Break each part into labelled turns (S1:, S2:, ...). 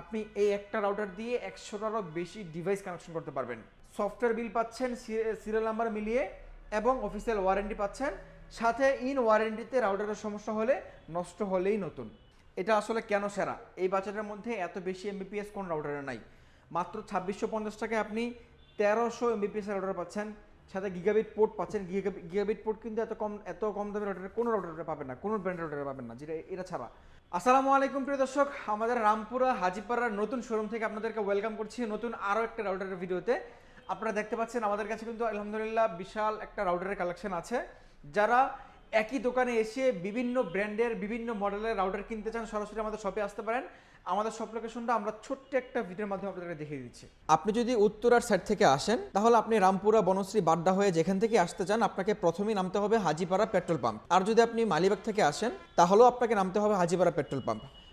S1: আপনি এই একটা রাউটার দিয়ে একশোটারও বেশি ডিভাইস কানেকশন করতে পারবেন। সফটওয়্যার বিল পাচ্ছেন সিরিয়াল নাম্বার মিলিয়ে, এবং অফিসিয়াল ওয়ারেন্টি পাচ্ছেন। সাথে ইন ওয়ারেন্টিতে রাউটারের সমস্যা হলে নষ্ট হলেই নতুন। এটা আসলে কেন সেরা? এই বাজেটের মধ্যে এত বেশি এমবিপিএস কোন রাউটারে নাই। মাত্র ছাব্বিশশো পঞ্চাশ টাকায় আপনি তেরোশো এমবিপিএস রাউটার পাচ্ছেন। সাথে গিগাবিট পোর্ট পাচ্ছেন। গিগাবিট পোর্ট কিন্তু এত কম এত কম দামের রাউটারে কোনো রাউটারে পাবেন না, কোনো ব্র্যান্ড রাউটারে পাবেন না, যেটা এটা ছাড়া। আসসালামু আলাইকুম প্রিয় দর্শক, আমাদের রামপুরা হাজিপাড়ার নতুন শোরুম থেকে আপনাদেরকে ওয়েলকাম করছি নতুন আরও একটা রাউটারের ভিডিওতে আপনারা দেখতে পাচ্ছেন আমাদের কাছে কিন্তু আলহামদুলিল্লাহ বিশাল একটা রাউটারের কালেকশন আছে। যারা একই দোকানে এসে বিভিন্ন ব্র্যান্ডের, বিভিন্ন মডেলের রাউটার কিনতে চান, সরাসরি আমাদের শপে আসতে পারেন। আমাদের সব লোকেশনটা আমরা ছোট্ট একটা ভিডিওর মাধ্যমে আপনাদেরকে দেখিয়ে দিচ্ছি। আপনি যদি উত্তরার সাইড থেকে আসেন, তাহলে আপনি রামপুরা, বনশ্রী, বাড্ডা হয়ে যেখান থেকে আসতে চান, আপনাকে প্রথমেই নামতে হবে হাজিপাড়া পেট্রোল পাম্প। আর যদি আপনি মালিবাগ থেকে আসেন, তাহলেও আপনাকে নামতে হবে Hajipara petrol pump.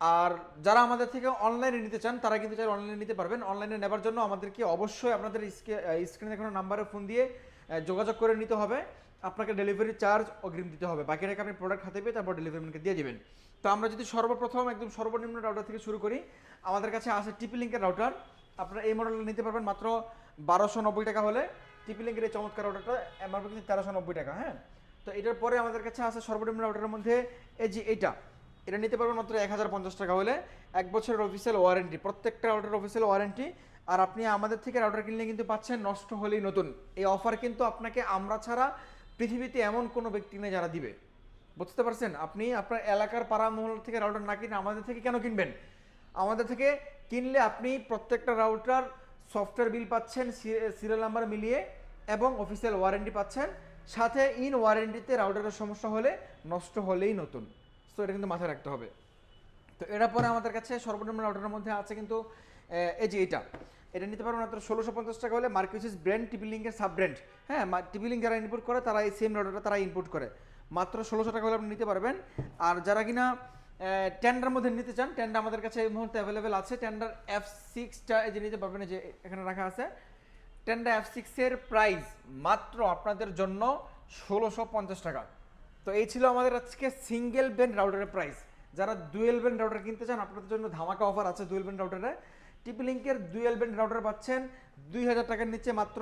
S1: আর যারা আমাদের থেকে অনলাইনে নিতে চান, তারা কিন্তু চাই অনলাইনে নিতে পারবেন। অনলাইনে নেবার জন্য আমাদেরকে অবশ্যই আপনাদের স্ক্রিনে দেখানো নাম্বারে ফোন দিয়ে যোগাযোগ করে নিতে হবে। আপনাকে ডেলিভারি চার্জ অগ্রিম দিতে হবে। বাকি রেখে আপনি প্রোডাক্ট হাতে পেয়ে তারপর ডেলিভারি ম্যানকে দিয়ে দেবেন। তো আমরা যদি সর্বপ্রথম একদম সর্বনিম্ন রাউটার থেকে শুরু করি, আমাদের কাছে আছে টিপি লিঙ্কের রাউটার আপনারা এই মডেলটা নিতে পারবেন মাত্র বারোশো নব্বই টাকা হলে। টিপি লিঙ্কের এই চমৎকার রাউটারটা এমআরপি কিন্তু তেরোশো নব্বই টাকা হ্যাঁ? তো এটার পরে আমাদের কাছে আছে সর্বনিম্ন রাউটারের মধ্যে, এই যে এইটা। এটা নিতে পারবেন মাত্র এক হাজার পঞ্চাশ টাকা হলে। এক বছরের অফিসিয়াল ওয়ারেন্টি প্রত্যেকটা রাউটার অফিসিয়াল ওয়ারেন্টি আর আপনি আমাদের থেকে রাউটার কিনলে কিন্তু পাচ্ছেন নষ্ট হলেই নতুন। এই অফার কিন্তু আপনাকে আমরা ছাড়া পৃথিবীতে এমন কোনো ব্যক্তি নেই যারা দিবে। বুঝতে পারছেন? আপনি আপনার এলাকার পাড়া মহল থেকে রাউটার না কিনে আমাদের থেকে কেন কিনবেন? আমাদের থেকে কিনলে আপনি প্রত্যেকটা রাউটার সফটওয়্যার বিল পাচ্ছেন সিরিয়াল নাম্বার মিলিয়ে এবং অফিসিয়াল ওয়ারেন্টি পাচ্ছেন। সাথে ইন ওয়ারেন্টিতে রাউটারের সমস্যা হলে নষ্ট হলেই নতুন। সো এটা কিন্তু মাথায় রাখতে হবে। তো এটা পরে আমাদের কাছে সর্বনিম্ন অর্ডারের মধ্যে আছে কিন্তু এই যে এটা এটা নিতে পারবেন মাত্র ষোলোশো পঞ্চাশ টাকা হলে মার্কিউসিস ব্র্যান্ড টিপি লিঙ্কের সাব ব্র্যান্ড। হ্যাঁ টিপি লিঙ্ক যারা ইনপুট করে তারা এই সেম রাউটারটা তারা ইনপুট করে। মাত্র ষোলোশো টাকা হলে আপনি নিতে পারবেন। আর যারা কিনা টেন্ডার মধ্যে নিতে চান টেন্ডার আমাদের কাছে এই মুহূর্তে অ্যাভেলেবেল আছে। টেন্ডার এফ সিক্সটা এই যে নিতে পারবেন যে এখানে রাখা আছে। টেন্ডার এফ সিক্সের প্রাইস মাত্র আপনাদের জন্য ষোলোশো পঞ্চাশ টাকা। তো এই ছিল আমাদের আজকে সিঙ্গেল ব্যান্ড রাউটারের প্রাইস যারা ডুয়েল ব্যান্ড রাউটার কিনতে চান, আপনাদের জন্য ধামাকা অফার আছে ডুয়েল ব্যান্ড রাউটারে টিপি লিঙ্কের ডুয়েল ব্যান্ড রাউটার পাচ্ছেন দুই হাজার টাকার নিচে মাত্র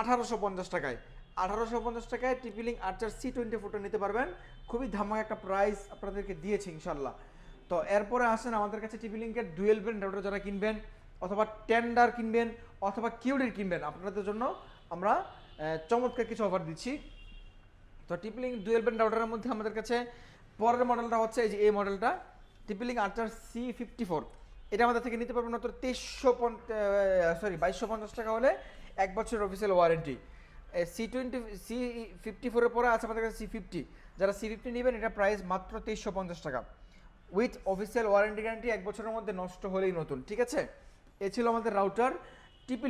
S1: আঠারোশো পঞ্চাশ টাকায়। আঠারোশো পঞ্চাশ টাকায় TP link archer C twenty ফোরটা নিতে পারবেন। খুবই ধামাকা একটা প্রাইস আপনাদেরকে দিয়েছে ইনশাল্লাহ তো এরপরে আসেন আমাদের কাছে টিপি লিঙ্কের ডুয়েল ব্যান্ড রাউটার যারা কিনবেন, অথবা টেন্ডার কিনবেন, অথবা কিউডির কিনবেন, আপনাদের জন্য আমরা চমৎকার কিছু অফার দিচ্ছি। তো টিপলিং ডুয়েল ব্যান্ড রাউটারের মধ্যে আমাদের কাছে পরের মডেলটা হচ্ছে এই যে এই মডেলটা, TP Link Archer C fifty four এটা আমাদের থেকে নিতে পারবেন মাত্র তেইশশো সরি বাইশশো পঞ্চাশ টাকা হলে এক বছরের official warranty C twenty C fifty ফোরের পরে আছে আমাদের কাছে সি ফিফটি যারা সি ফিফটি নেবেন, এটা প্রাইস মাত্র তেইশশো পঞ্চাশ টাকা। উইথ অফিসিয়াল ওয়ারেন্টি গ্যারান্টি এক বছরের মধ্যে নষ্ট হলেই নতুন, ঠিক আছে? এ ছিল আমাদের রাউটার টিপি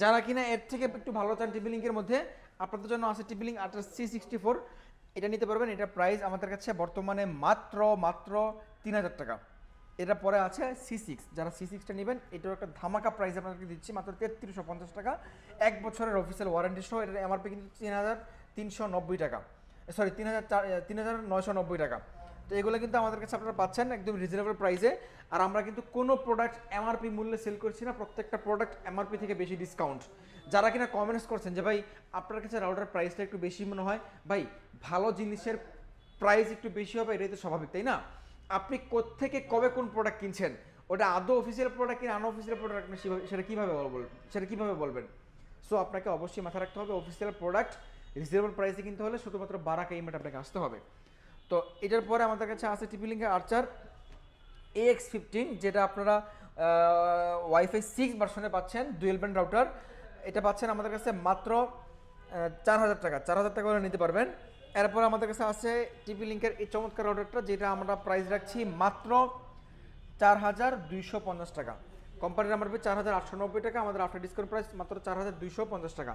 S1: যারা কিনা এর থেকে একটু ভালো চান টিপি লিঙ্কের মধ্যে আপনাদের জন্য আছে টিপি লিঙ্ক আঠাশ সি সিক্সটি ফোর এটা নিতে পারবেন, এটা প্রাইস আমাদের কাছে বর্তমানে মাত্র মাত্র তিন হাজার টাকা। এটা পরে আছে সি সিক্স যারা সি সিক্সটা নেবেন, এটাও একটা ধামাকা প্রাইস আপনাদেরকে দিচ্ছি, মাত্র তেত্রিশশো পঞ্চাশ টাকা। এক বছরের অফিসিয়াল ওয়ারেন্টি সহ এটা এমআরপি কিন্তু তিন হাজার তিনশো নব্বই টাকা। সরি তিন হাজার চার, তিন হাজার নয়শো নব্বই টাকা। তো এগুলো কিন্তু আমাদের কাছে আপনারা পাচ্ছেন একদম রিজনেবল প্রাইসে আর আমরা কিন্তু কোনো প্রোডাক্ট এমআরপি মূল্যে সেল করছি না, প্রত্যেকটা প্রোডাক্ট এমআরপি থেকে বেশি ডিসকাউন্ট যারা কিনা কমেন্টস করছেন যে, ভাই, আপনার কাছে রাউটার প্রাইসটা একটু বেশি মনে হয়? ভাই, ভালো জিনিসের প্রাইস একটু বেশি হবে, এটাই তো স্বাভাবিক, তাই না? আপনি কোত্থেকে, কবে কোন প্রোডাক্ট কিনছেন? ওটা আদৌ অফিসিয়াল প্রোডাক্ট কিনা আনঅফিসিয়াল প্রোডাক্ট সেভাবে- সেটা কীভাবে বলবেন সেটা কীভাবে বলবেন? সো আপনাকে অবশ্যই মাথায় রাখতে হবে অফিসিয়াল প্রোডাক্ট রিজনেবল প্রাইসে কিনতে হলে শুধুমাত্র বারাকা ইমেট আপনাকে আসতে হবে। তো এটার পরে আমাদের কাছে আছে টিপি লিঙ্কের আর্চার এক্স ফিফটিন যেটা আপনারা ওয়াইফাই সিক্স ভার্সনে পাচ্ছেন ডুয়েল ব্যান্ড রাউটার এটা পাচ্ছেন আমাদের কাছে মাত্র চার হাজার টাকা। চার হাজার টাকা করে নিতে পারবেন। এরপর আমাদের কাছে আছে টিপি লিঙ্কের এই চমৎকার রাউটারটা যেটা আমরা প্রাইস রাখছি মাত্র চার হাজার দুইশো পঞ্চাশ টাকা। কোম্পানির এমআরপি চার হাজার আটশো নব্বই টাকা। আমাদের আফটার ডিসকাউন্ট প্রাইস মাত্র চার হাজার দুইশো পঞ্চাশ টাকা।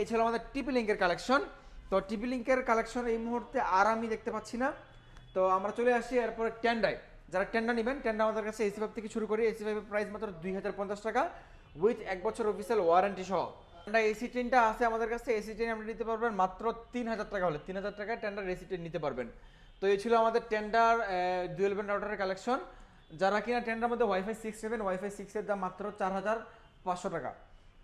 S1: এই ছিল আমাদের টিপি লিঙ্কের কালেকশন তো টিপি লিঙ্কের কালেকশন এই মুহূর্তে আর আমি দেখতে পাচ্ছি না। তো আমরা চলে আসি এরপরে টেন্ডায় যারা টেন্ডা নেবেন টেন্ডা আমাদের কাছে এসি ফাইভ থেকে শুরু করি। এসি ফাইভের প্রাইস মাত্র দুই হাজার পঞ্চাশ টাকা উইথ এক বছর অফিসিয়াল ওয়ারেন্টি সহ। টেন্ডা এসি টেনটা আছে আমাদের কাছে। এসি টেন আপনি নিতে পারবেন মাত্র তিন হাজার টাকা হলে। তিন হাজার টাকায় টেন্ডার এসি টেন নিতে পারবেন। তো এই ছিল আমাদের টেন্ডার ডুয়েল ব্যান্ড রাউটারের কালেকশন যারা কিনা টেন্ডার মধ্যে ওয়াইফাই সিক্স নেবেন ওয়াইফাই সিক্সের দাম মাত্র চার হাজার পাঁচশো টাকা।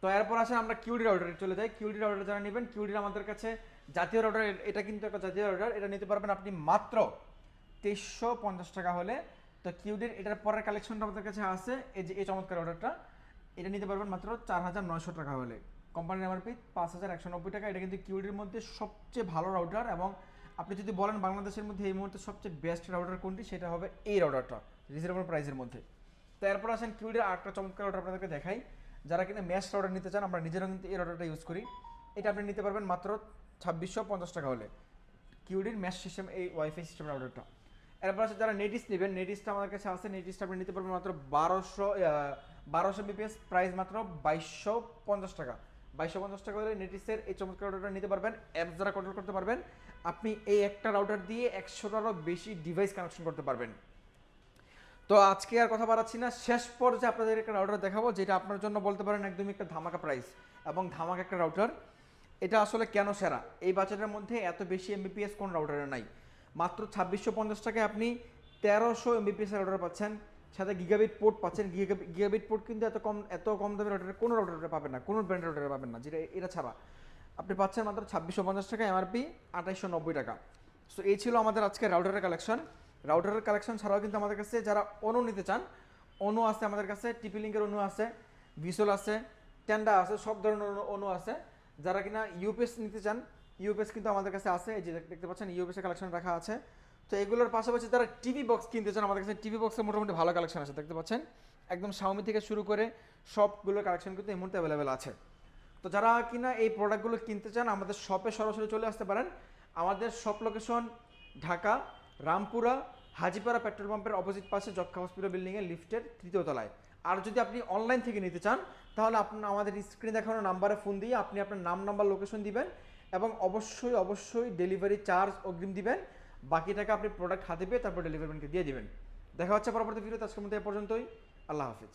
S1: তো এরপর আসেন আমরা কিউডি রাউটারে চলে যাই। কিউডি রাউটার যারা নেবেন কিউডির আমাদের কাছে জাতীয় রাউটার এটা কিন্তু একটা জাতীয় রাউটার এটা নিতে পারবেন আপনি মাত্র তেইশশো পঞ্চাশ টাকা হলে। তো কিউডির এটার পরের কালেকশনটা আমাদের কাছে আছে, এই যে এই চমৎকার অর্ডারটা এটা নিতে পারবেন মাত্র চার হাজার নয়শো টাকা হলে। কোম্পানির এমআরপি পাঁচ হাজার একশো নব্বই টাকা। এটা কিন্তু কিউডির মধ্যে সবচেয়ে ভালো রাউটার এবং আপনি যদি বলেন বাংলাদেশের মধ্যে এই মুহূর্তে সবচেয়ে বেস্ট রাউটার কোনটি, সেটা হবে এই রাউটারটা রিজনেবল প্রাইসের মধ্যে। তো এরপর আসেন কিউডির আরেকটা চমৎকার রাউটার আপনাদেরকে দেখাই। যারা কিনা ম্যাশ রাউটার নিতে চান, আমরা নিজেরাও কিন্তু এই রাউটারটা ইউজ করি। এটা আপনি নিতে পারবেন মাত্র ছাব্বিশশো পঞ্চাশ টাকা হলে। কিউডির ম্যাশ সিস্টেম এই ওয়াইফাই সিস্টেম রাউটারটা এরপর আছে যারা নেটিস নেবেন নেটিসটা আমাদের কাছে আছে নেটিসটা আপনি নিতে পারবেন মাত্র বারোশো বারোশো বিপিএস প্রাইস মাত্র বাইশশো পঞ্চাশ টাকা। বাইশশো পঞ্চাশ টাকা হলে নেটিসের এই চমৎকার রাউটারটা নিতে পারবেন অ্যাপস দ্বারা কন্ট্রোল করতে পারবেন। আপনি এই একটা রাউটার দিয়ে একশোটারও বেশি ডিভাইস কানেকশন করতে পারবেন। তো আজকে আর কথা বাড়াচ্ছি না। শেষ পর্যায়ে আপনাদের একটা রাউটার দেখাবো, যেটা আপনার জন্য বলতে পারেন একদমই একটা ধামাকা প্রাইস এবং ধামাকা একটা রাউটার এটা আসলে কেন সেরা? এই বাজেটের মধ্যে এত বেশি এমবিপিএস কোন রাউটারে নাই। মাত্র ছাব্বিশশো পঞ্চাশ টাকায় আপনি তেরোশো এমবিপিএস রাউটার পাচ্ছেন, সাথে গিগাবিট পোর্ট পাচ্ছেন। গিগাবিট পোর্ট কিন্তু এত কম এত কম দামের রাউটারে কোনো রাউটারে পাবেন না, কোনো ব্র্যান্ড রাউটারে পাবেন না, যেটা এটা ছাড়া। আপনি পাচ্ছেন মাত্র ছাব্বিশশো পঞ্চাশ টাকা এমআরপি আঠাইশশো নব্বই টাকা। সো এই ছিল আমাদের আজকে রাউটারের কালেকশন রাউটারের কালেকশন ছাড়াও কিন্তু আমাদের কাছে যারা অনু নিতে চান অনু আছে আমাদের কাছে টিপি লিঙ্কের অনু আছে ভিসোল আছে টেন্ডা আছে, সব ধরনের অনু- আছে। যারা কিনা ইউপিএস নিতে চান ইউপিএস কিন্তু আমাদের কাছে আছে, এই যে দেখতে পাচ্ছেন ইউপিএস এর কালেকশন রাখা আছে। তো এগুলোর পাশাপাশি যারা টিভি বক্স কিনতে চান, আমাদের কাছে টিভি বক্সের মোটামুটি ভালো কালেকশন আছে, দেখতে পাচ্ছেন? একদম শাওমি থেকে শুরু করে সবগুলোর কালেকশন কিন্তু এই মুহূর্তে অ্যাভেলেবেল আছে। তো যারা কিনা এই প্রোডাক্টগুলো কিনতে চান, আমাদের শপে সরাসরি চলে আসতে পারেন। আমাদের shop location Dhaka Rampura, Hajipara petrol পাম্পের অপোজিট পাশে যক্ষা হসপিটাল বিল্ডিংয়ের লিফটের তৃতীয় তলায়। আর যদি আপনি অনলাইন থেকে নিতে চান, তাহলে আপনার, আমাদের স্ক্রিনে দেখানো নাম্বারে ফোন দিয়ে আপনি আপনার নাম নাম্বার লোকেশন দিবেন এবং অবশ্যই অবশ্যই ডেলিভারি চার্জ অগ্রিম দিবেন। বাকি টাকা আপনি প্রোডাক্ট হাতে পেয়ে তারপর ডেলিভারি ম্যানকে দিয়ে দিবেন। দেখা হচ্ছে পরবর্তী ভিডিওতে আজকের মধ্যে এ পর্যন্তই। আল্লাহ হাফিজ।